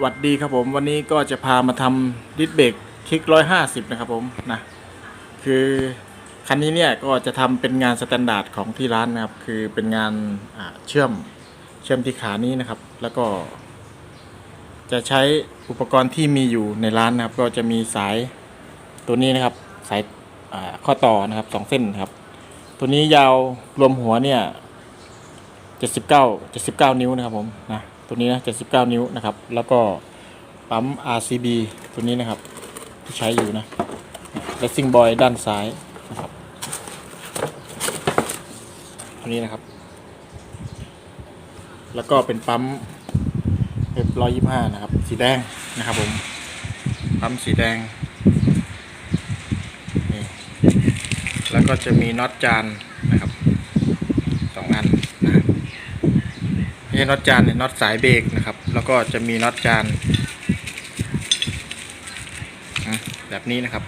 หวัดดีครับผม วันนี้ก็จะพามาทำดิสเบรกคลิกร้อยห้าสิบนะครับผมนะคือคันนี้เนี่ยก็จะทำเป็นงานสแตนดาร์ดของที่ร้านนะครับ คือเป็นงานเชื่อมเชื่อมที่ขานี้นะครับ แล้วก็ จะใช้อุปกรณ์ที่มีอยู่ในร้านนะครับ ก็จะมีสายตัวนี้นะครับ สายข้อต่อนะครับสองเส้นนะครับ ตัวนี้ยาวรวมหัวเนี่ย79 79นิ้วนะครับผมนะ ตัวนี้นะ79 นิ้วนะครับ แล้วก็ปั๊ม RCB ตัวนี้นะครับ ที่ใช้อยู่นะ Racing Boy ด้านซ้ายนะครับตัวนี้นะครับ แล้วก็เป็นปั๊มเอฟร้อยยี่ห้านะครับ สีแดงนะครับผม ปั๊มสีแดงนี่แล้วก็จะมีน็อตจานนะครับสองอันนะ ไม่ใช่น็อตจานเนี่ยน็อตสายเบรกนะครับ แล้วก็จะมีน็อตจานแบบนี้นะครับ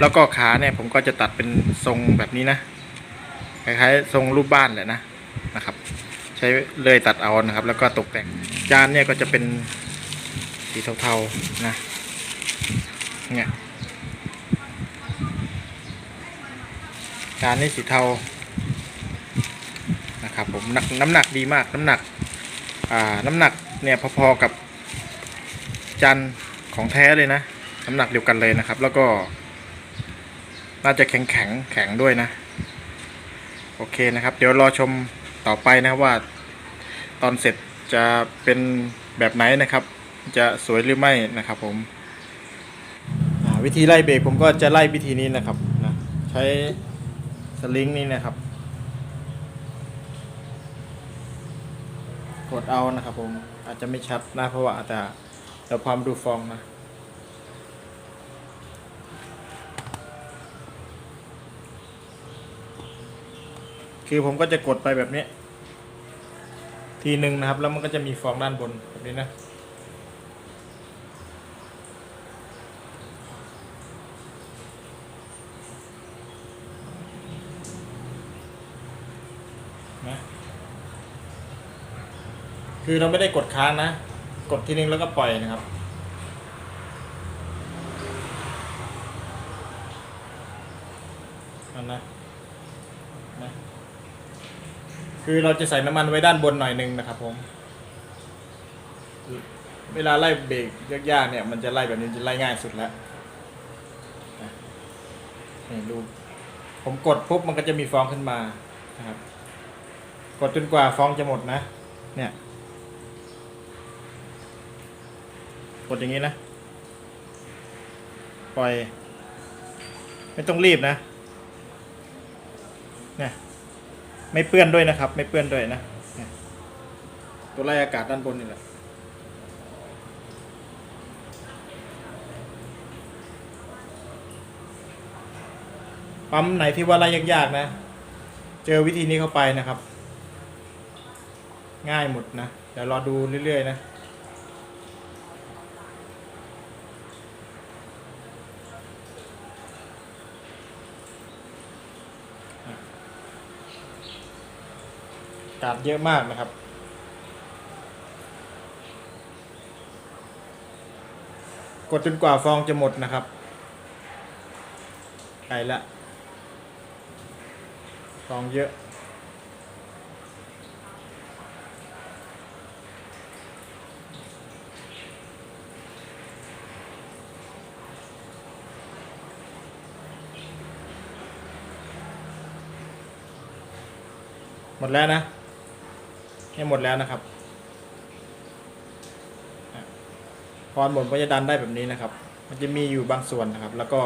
แล้วก็ขาเนี่ยผมก็จะตัดเป็นทรงแบบนี้นะคล้ายๆทรงรูปบ้านแหละนะนะครับ ใช้เลยตัดเอานะครับ แล้วก็ตกแต่งจานเนี่ยก็จะเป็นสีเทาๆนะเนี่ยจานนี่สีเทานะครับผมน้ำหนักดีมากน้ำหนัก น้ำหนักเนี่ยพอๆกับจานของแท้เลยนะ น้ำหนักเดียวกันเลยนะครับ แล้วก็น่าจะแข็งแข็งๆแข็งด้วยนะ โอเคนะครับ เดี๋ยวรอชมต่อไปนะว่า ตอนเสร็จจะเป็นแบบไหนนะครับ จะสวยหรือไม่นะครับ ผมวิธีไล่เบรกผมก็จะไล่วิธีนี้นะครับนะใช้สลิงนี่นะครับ ดเอานะครับผมอาจจะไม่ชัดนะเพราะว่าอาจจะเดี๋ยวความดูฟองนะคือผมก็จะกดไปแบบนี้ ทีหนึ่งนะครับ แล้วมันก็จะมีฟองด้านบนแบบนี้นะนะ คือเราไม่ได้กดค้างนะ กดทีนึงแล้วก็ปล่อยนะครับนั่นนะนะ คือเราจะใส่น้ำมันไว้ด้านบนหน่อยนึงนะครับผม เวลาไล่เบรกยากๆเนี่ย มันจะไล่แบบนี้จะไล่ง่ายสุดแล้วนี่ดูผมกดปุ๊บมันก็จะมีฟองขึ้นมานะครับ กดจนกว่าฟองจะหมดนะ เนี่ย ดอย่างนี้นะ ปล่อย ไม่ต้องรีบนะเนี่ยไม่เปื้อนด้วยนะครับ ไม่เปื้อนด้วยนะ ตัวไล่อากาศด้านบนนี่แหละปั๊มไหนที่ว่าไล่ยากๆนะ เจอวิธีนี้เข้าไปนะครับ ง่ายหมดนะ เดี๋ยวรอดูเรื่อยๆนะ กาศเยอะมากนะครับ กดจนกว่าฟองจะหมดนะครับไกลละฟองเยอะหมดแล้วนะ ให้หมดแล้วนะครับพอหมดก็จะดันได้แบบนี้นะครับ มันจะมีอยู่บางส่วนนะครับ แล้วก็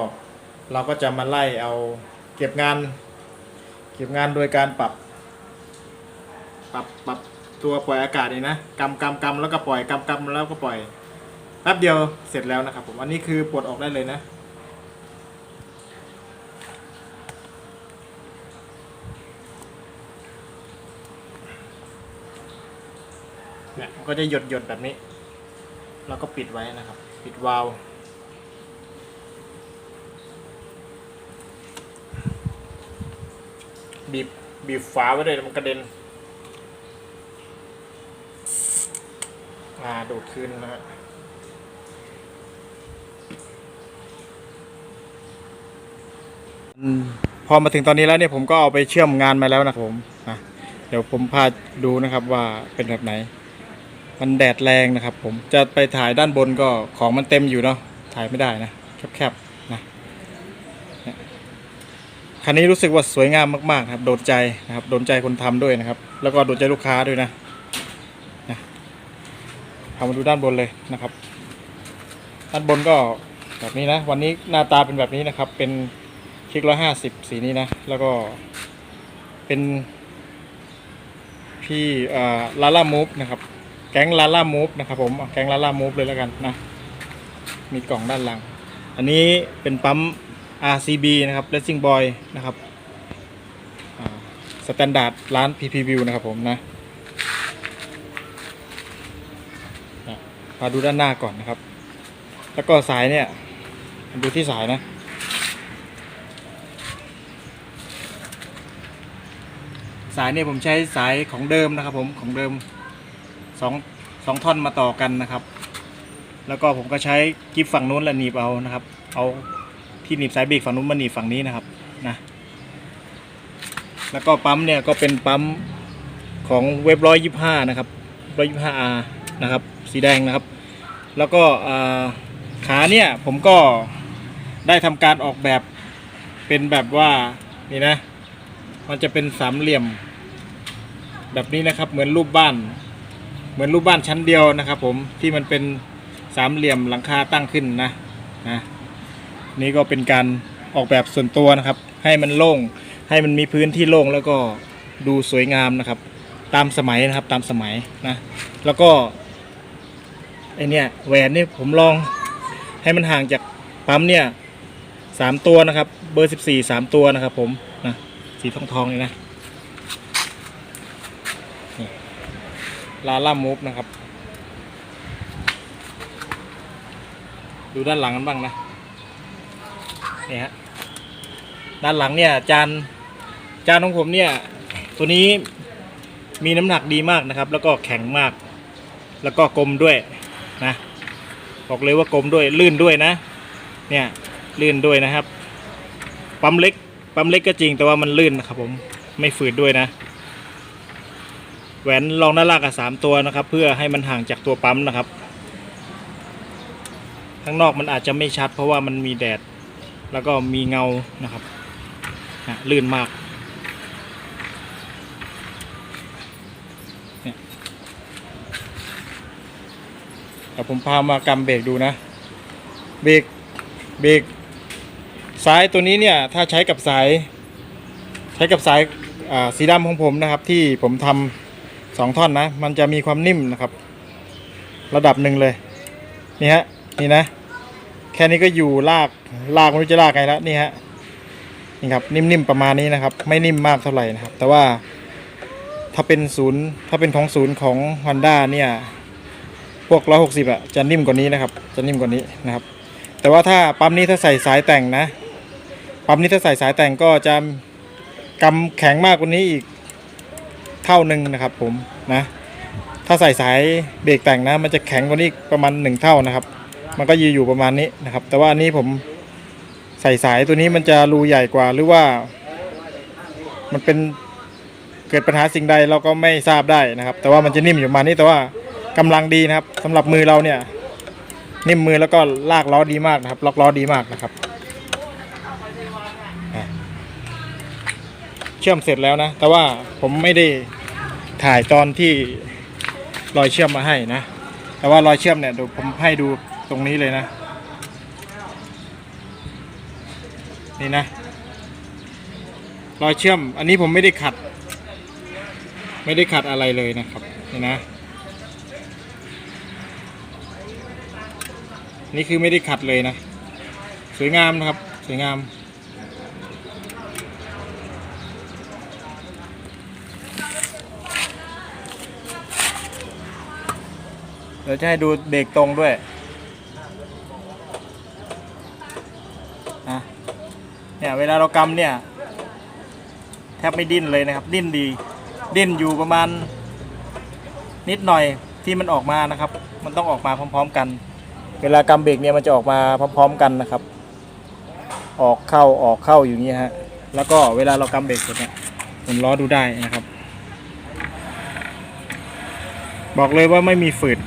เราก็จะมาไล่เอาเก็บงาน เก็บงานโดยการปรับ ปรับปรับตัวปล่อยอากาศนี่นะกำกำกำแล้วก็ปล่อยกำกำแล้วก็ปล่อยแป๊บเดียวเสร็จแล้วนะครับ ผมอันนี้คือปลดออกได้เลยนะ ก็จะหยดหยดแบบนี้ แล้วก็ปิดไว้นะครับ ปิดวาล์วบีบบีบฝาไว้เลยมันกระเด็นอ่าดูดคืนนะฮะพอมาถึงตอนนี้แล้วเนี่ยผมก็เอาไปเชื่อมงานมาแล้วนะครับผมนะเดี๋ยวผมพาดูนะครับว่าเป็นแบบไหน มันแดดแรงนะครับ ผมจะไปถ่ายด้านบนก็ของมันเต็มอยู่เนาะถ่ายไม่ได้นะแคบๆนะเนี่ยคันนี้รู้สึกว่าสวยงามมากๆครับ โดนใจนะครับ โดนใจคนทำด้วยนะครับ แล้วก็โดนใจลูกค้าด้วยนะนะเอามาดูด้านบนเลยนะครับ ด้านบนก็แบบนี้นะ วันนี้หน้าตาเป็นแบบนี้นะครับ เป็นคลิกร้อยห้าสิบสีนี้นะ แล้วก็เป็นพี่ลาล่ามูฟนะครับ แก๊งลาล่ามูฟนะครับผมเอาแก๊งลาล่ามูฟเลยแล้วกันนะ มีกล่องด้านหลัง อันนี้เป็นปั๊ม RCB นะครับ Racing Boy นะครับสแตนดาร์ดร้าน PP View นะครับผมนะนะมาดูด้านหน้าก่อนนะครับ แล้วก็สายเนี่ย ดูที่สายนะสายเนี่ยผมใช้สายของเดิมนะครับผมของเดิม สองสองท่อนมาต่อกันนะครับ แล้วก็ผมก็ใช้กิฟฝั่งนู้นและหนีบเอานะครับ เอาที่หนีบสายเบรกฝั่งนู้นมาหนีบฝั่งนี้นะครับนะแล้วก็ปั๊มเนี่ยก็เป็นปั๊มของเว็บร้อยยี่ห้านะครับร้อยยี่ห้าอานะครับ สีแดงนะครับ แล้วก็ขาเนี่ยผมก็ได้ทำการออกแบบเป็นแบบว่านี่นะ มันจะเป็นสามเหลี่ยม แบบนี้นะครับเหมือนรูปบ้าน เหมือนรูปบ้านชั้นเดียวนะครับผมที่มันเป็นสามเหลี่ยมหลังคาตั้งขึ้นนะนะนี่ก็เป็นการออกแบบส่วนตัวนะครับ ให้มันโล่งให้มันมีพื้นที่โล่งแล้วก็ดูสวยงามนะครับ ตามสมัยนะครับตามสมัยนะแล้วก็ไอเนี่ยแหวนนี่ผมลองให้มันห่างจากปั๊มเนี่ยสามตัวนะครับ เบอร์สิบสี่สามตัวนะครับผมนะสีทองทองนี่นะ ลาล่ามูฟนะครับ ดูด้านหลังกันบ้างนะนี่ฮะด้านหลังเนี่ยจานจานของผมเนี่ย ตัวนี้มีน้ำหนักดีมากนะครับ แล้วก็แข็งมาก แล้วก็กลมด้วยนะบอกเลยว่ากลมด้วยลื่นด้วยนะ เนี่ยลื่นด้วยนะครับ ปั๊มเล็กปั๊มเล็กก็จริงแต่ว่ามันลื่นนะครับผมไม่ฝืดด้วยนะ หวนรองหน้าลากกับสามตัวนะครับ เพื่อให้มันห่างจากตัวปั๊มนะครับ ข้างนอกมันอาจจะไม่ชัด เพราะว่ามันมีแดด แล้วก็มีเงานะครับนะลื่นมากเดี๋ยวผมพามากำเบรกดูนะ เบรกเบรกสายตัวนี้เนี่ยถ้าใช้กับสาย ใช้กับสายสีดำของผมนะครับที่ผมทำ สองท่อนนะ มันจะมีความนิ่มนะครับ ระดับหนึ่งเลย นี่ฮะ นี่นะ แค่นี้ก็อยู่ลาก ลากไม่รู้จะลากไงแล้วนี่ฮะ นี่ครับ นิ่มๆประมาณนี้นะครับ ไม่นิ่มมากเท่าไหร่นะครับ แต่ว่าถ้าเป็นศูนย์ ถ้าเป็นของศูนย์ของ Honda เนี่ย พวก 160 อะ จะนิ่มกว่านี้นะครับ จะนิ่มกว่านี้นะครับ แต่ว่าถ้าปั๊มนี้ถ้าใส่สายแต่งนะ ปั๊มนี้ถ้าใส่สายแต่งก็จะกำแข็งมากกว่านี้อีก เท่าหนึ่งนะครับผมนะถ้าใส่สายเบรกแต่งนะ มันจะแข็งกว่านี้ประมาณหนึ่งเท่านะครับ มันก็ยืนอยู่ประมาณนี้นะครับ แต่ว่าอันนี้ผมใส่สายตัวนี้มันจะรูใหญ่กว่าหรือว่า มันเป็นเกิดปัญหาสิ่งใดเราก็ไม่ทราบได้นะครับ แต่ว่ามันจะนิ่มอยู่ประมาณนี้แต่ว่ากำลังดีนะครับสำหรับมือเราเนี่ย นิ่มมือแล้วก็ลากล้อดีมากนะครับ ล็อกล้อดีมากนะครับเชื่อมเสร็จแล้วนะ แต่ว่าผมไม่ได้ ถ่ายตอนที่รอยเชื่อมมาให้นะ แต่ว่ารอยเชื่อมเนี่ยเดี๋ยวผมให้ดูตรงนี้เลยนะ นี่นะ รอยเชื่อม อันนี้ผมไม่ได้ขัด ไม่ได้ขัดอะไรเลยนะครับ นี่นะ นี่คือไม่ได้ขัดเลยนะ สวยงามนะครับ สวยงาม ดี๋ยวจะให้ดูเบรกตรงด้วยอะเนี่ยเวลาเรากำเนี่ยแทบไม่ดิ้นเลยนะครับ ดิ้นดี ดิ้นอยู่ประมาณ นิดหน่อยที่มันออกมานะครับ มันต้องออกมาพร้อม ๆ กัน เวลากำเบรกเนี่ยมันจะออกมาพร้อม ๆ กันนะครับ ออกเข้าออกเข้าอยู่างนี้ฮะแล้วก็เวลาเรากำเบรกเสร็จเนี่ยผมล้อดูได้นะครับ บอกเลยว่าไม่มีฝืด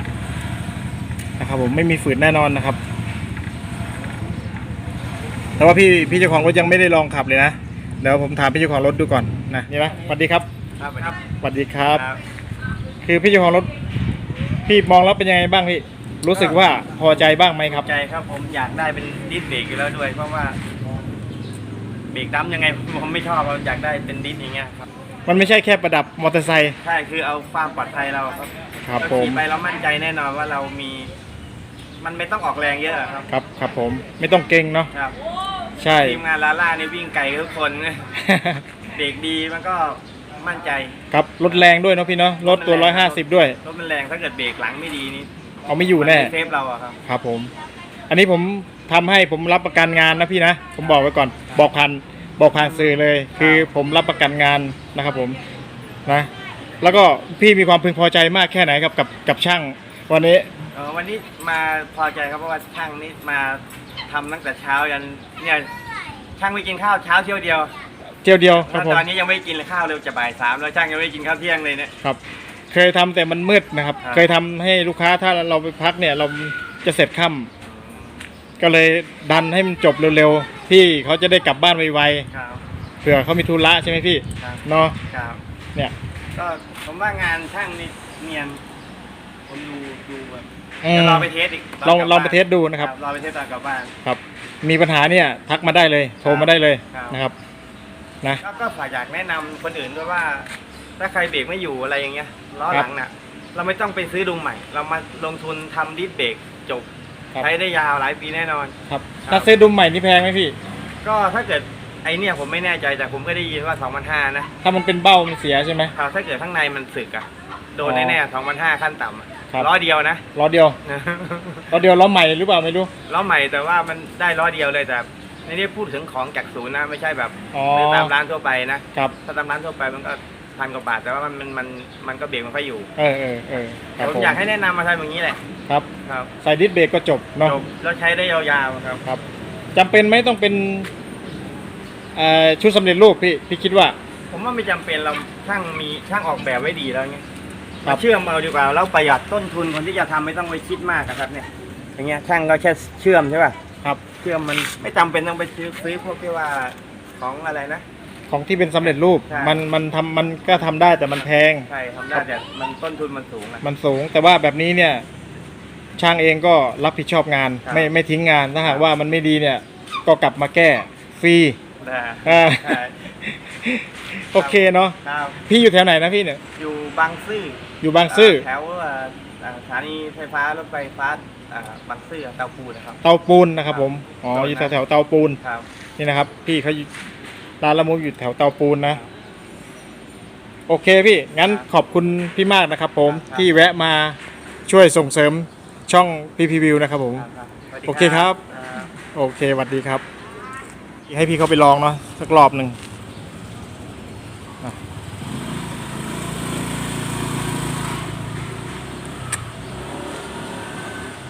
นะครับผมไม่มีฝืดแน่นอนนะครับ แต่ว่าพี่พี่เจ้าของรถยังไม่ได้ลองขับเลยนะเดี๋ยวผมถามพี่เจ้าของรถดูก่อนนะนี่นะสวัสดีครับครับครับสวัสดีครับ คือพี่เจ้าของรถพี่มองแล้วเป็นยังไงบ้างพี่รู้สึกว่าพอใจบ้างไหมครับใจครับผมอยากได้เป็นดิสเบรกอยู่แล้วด้วยเพราะว่าเบรกดั้มยังไงผมไม่ชอบเราอยากได้เป็นดิสอย่างเงี้ยครับมันไม่ใช่แค่ประดับมอเตอร์ไซค์ใช่คือเอาความปลอดภัยเราครับครับเราผมขี่ไปเรามั่นใจแน่นอนว่าเรามี มันไม่ต้องออกแรงเยอะครับครับครับผมไม่ต้องเก่งเนาะครับใช่ทีมงานลาล่านี่วิ่งไกลทุกคนเบรกดีมันก็มั่นใจครับรถแรงด้วยเนาะพี่เนาะรถตัว150ด้วยรถมันแรงถ้าเกิดเบรกหลังไม่ดีนี่เอาไม่อยู่แน่มัไม่เซฟเราอะครับครับผม อันนี้ผมทำให้ผมรับประกันงานนะพี่นะผมบอกไว้ก่อนบอกพันบอกผ่านสื่อเลย คือผมรับประกันงานนะครับผมนะ แล้วก็พี่มีความพึงพอใจมากแค่ไหนครับกับกับช่าง วันนี้ เออวันนี้มาพอใจครับเพราะว่าช่างนี่มาทำตั้งแต่เช้ายันเนี่ยช่างไม่กินข้าวเช้าเที่ยวเดียวเที่ยวเดียวคแล้รับวผมตอนนี้ยังไม่ได้กินข้าวเลยจะบ่ายสามแล้วช่างยังไม่ได้กินข้าวเที่ยงเลยเนี่ย ครับ เคยทำแต่มันมืดนะครับ ครับ เคยทำให้ลูกค้าถ้าเราไปพักเนี่ย เราจะเสร็จค่ำก็เลยดันให้มันจบเร็วๆพี่เขาจะได้กลับบ้านไวครับๆเผื่อเขามีธุระใช่ไหมพี่ครับเนาะครับเนี่ย ก็ผมว่างานช่างนี่เนียนผมดูดูแบบอืม เดี๋ยวรอไปเทสอีกลองกบลองบ้าไปเทสดูนะครับรอไปเทสตอนกลับบ้าน ครับ มีปัญหาเนี่ยทักมาได้เลยโทรมาได้เลยครับ นะครับนะแล้วก็ฝากอยากแนะนำคนอื่นด้วยว่า ถ้าใครเบรกไม่อยู่อะไรอย่างเงี้ยล้อหลังน่ะ เราไม่ต้องไปซื้อดุมใหม่ เรามาลงทุนทำดิสเบรกจบครับ ใช้ได้ยาวหลายปีแน่นอนครับครับถ้าซื้อดุมใหม่นี่แพงไหมพี่ ก็ถ้าเกิดไอเนี่ยผมไม่แน่ใจแต่ผมก็ได้ยินว่า2,500นะถ้ามันเป็นเบ้ามันเสียใช่ไหม ครับถ้าเกิดข้างในมันสึกอะโดนอ๋อแน่ๆ2,500ขั้นต่ำอะ ครับ ล้อเดียวนะ ล้อเดียว ล้อเดียวล้อใหม่หรือเปล่าไม่รู้ ล้อใหม่แต่ว่ามันได้ล้อเดียวเลยแต่ในนี้พูดถึงของจากศูนย์นะไม่ใช่แบบอ๋อ ซื้อตามร้านทั่วไปนะครับ ถ้าตามร้านทั่วไปมันก็พันกว่าบาทแต่ว่ามันมันมันมันก็เบรกไม่ค่อยอยู่เออเออเออครับผมผมอยากให้แนะนำมาทำอย่างนี้แหละครับ ครับใส่ดิสเบรกก็จบเนาะ จบแล้วใช้ได้ยาวๆครับ ครับจำเป็นไหมต้องเป็นเอ่อชุดสำเร็จรูปพี่ พี่คิดว่า ผมว่าไม่จำเป็นเราช่างมีช่างออกแบบไว้ดีแล้วเงี้ย ครับมาเชื่อมเอาดีกว่าแล้วประหยัดต้นทุนคนที่จะทำไม่ต้องไปคิดมากอะครับเนี่ย อย่างเงี้ยช่างก็แค่เชื่อมใช่ป่ะครับ เชื่อมมันไม่จำเป็นต้องไปซื้อซื้อพวกที่ว่าของอะไรนะ ของที่เป็นสำเร็จรูป ใช่ มันมันทำมันก็ทำได้แต่มันแพง ใช่ทำได้แต่มันต้นทุนมันสูงอะ มันสูง แต่ว่าแบบนี้เนี่ย ช่างเองก็รับผิดชอบงาน ครับไม่ไม่ทิ้งงานถ้าหากครับว่ามันไม่ดีเนี่ย ก็กลับมาแก้ฟรีแต่อ่าใช่โอเคเนาะครับพี่อยู่แถวไหนนะพี่เนี่ยอยู่บางซื่อ อยู่บางซื่อแถวเอ่ออ่าสถานีไฟฟ้ารถไฟฟ้าอ่าบางซื่อเตาปูนะครับ เตาปูนนะครับครับผมอ๋อโดนนะอยู่แถวแถวเตาปูนครับ นี่นะครับ พี่เขาอยู่ร้านละมุกอยู่แถวเตาปูนนะโอเคพี่งั้นขอบคุณพี่มากนะครับ ผมครับ ที่แวะมาช่วยส่งเสริมช่องพีพีวิวนะครับผม ครับสวัสดีโอเคครับครับโอเคสวัสดีครับ ให้พี่เขาไปลองเนาะสักรอบหนึ่งอะ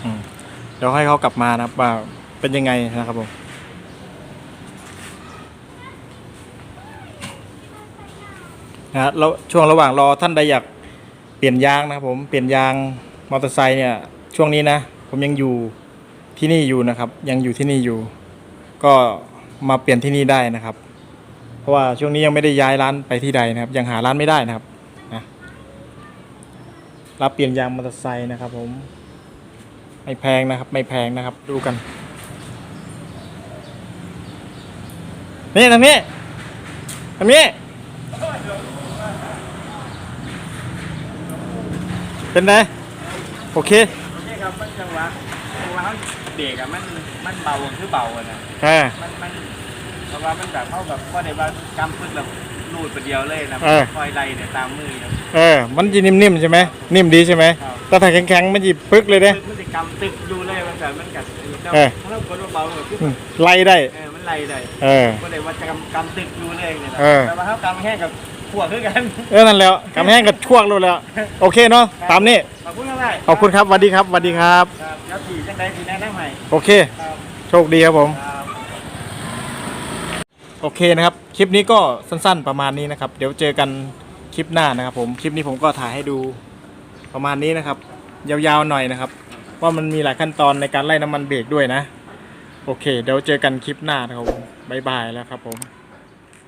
อืมเดี๋ยวให้เขากลับมานะครับว่าเป็นยังไงนะครับผมนะฮะแล้วช่วงระหว่างรอท่านใดอยากเปลี่ยนยางนะครับผมเปลี่ยนยางมอเตอร์ไซค์เนี่ยช่วงนี้นะ ผมยังอยู่ที่นี่อยู่นะครับ ยังอยู่ที่นี่อยู่ ก็มาเปลี่ยนที่นี่ได้นะครับ เพราะว่าช่วงนี้ยังไม่ได้ย้ายร้านไปที่ใดนะครับ ยังหาร้านไม่ได้นะครับนะรับเปลี่ยนยางมอเตอร์ไซค์นะครับผม ไม่แพงนะครับ ไม่แพงนะครับ ดูกัน นี่ทางนี้ทางนี้เป็นไงโอเคโอเคครับมันจังหวะจังหวะเขาเบรกอะมันมันเบาคือเบาอะนะอ่ามันมันเพราะว่ามันแบบเขาแบบก็ได้ว่ากำปึ๊ดแบบรูดไปเดียวเลยนะเออคอยไล่เนี่ยตามมือนะเออมันจะนิ่มๆใช่ไหมนิ่มดีใช่ไหมครับ แต่ถ้าแข็งๆมันจะปึ๊กเลยเด้มันจะกำตึกอยู่เลยมันแบบมันกัดเออถ้าเรากดเบาๆเลยคืออืมไล่ได้เออมันไล่ได้เออก็เลยว่าจะกำกำตึกอยู่เลยเนี่ยนะเออแต่ว่าเขากำแห้งกับพวกคือกันเออนั่นแล้วกำแห้งกับช่วงรู้แล้วโอเคเนาะตามนี้ขอบคุณครับขอบคุณครับสวัสดีครับสวัสดีครับครับแล้วขี่จังไดขี่แนะนำใหม่โอเคครับโชคดีครับผมครับโอเคนะครับ คลิปนี้ก็สั้นๆประมาณนี้นะครับ เดี๋ยวเจอกันคลิปหน้านะครับผม คลิปนี้ผมก็ถ่ายให้ดู ประมาณนี้นะครับ ยาวๆหน่อยนะครับ ว่ามันมีหลายขั้นตอนในการไล่น้ำมันเบรกด้วยนะ โอเค เดี๋ยวเจอกันคลิปหน้านะครับผมบายบายแล้วครับผม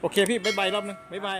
โอเคพี่บายบายรอบนึงบายบาย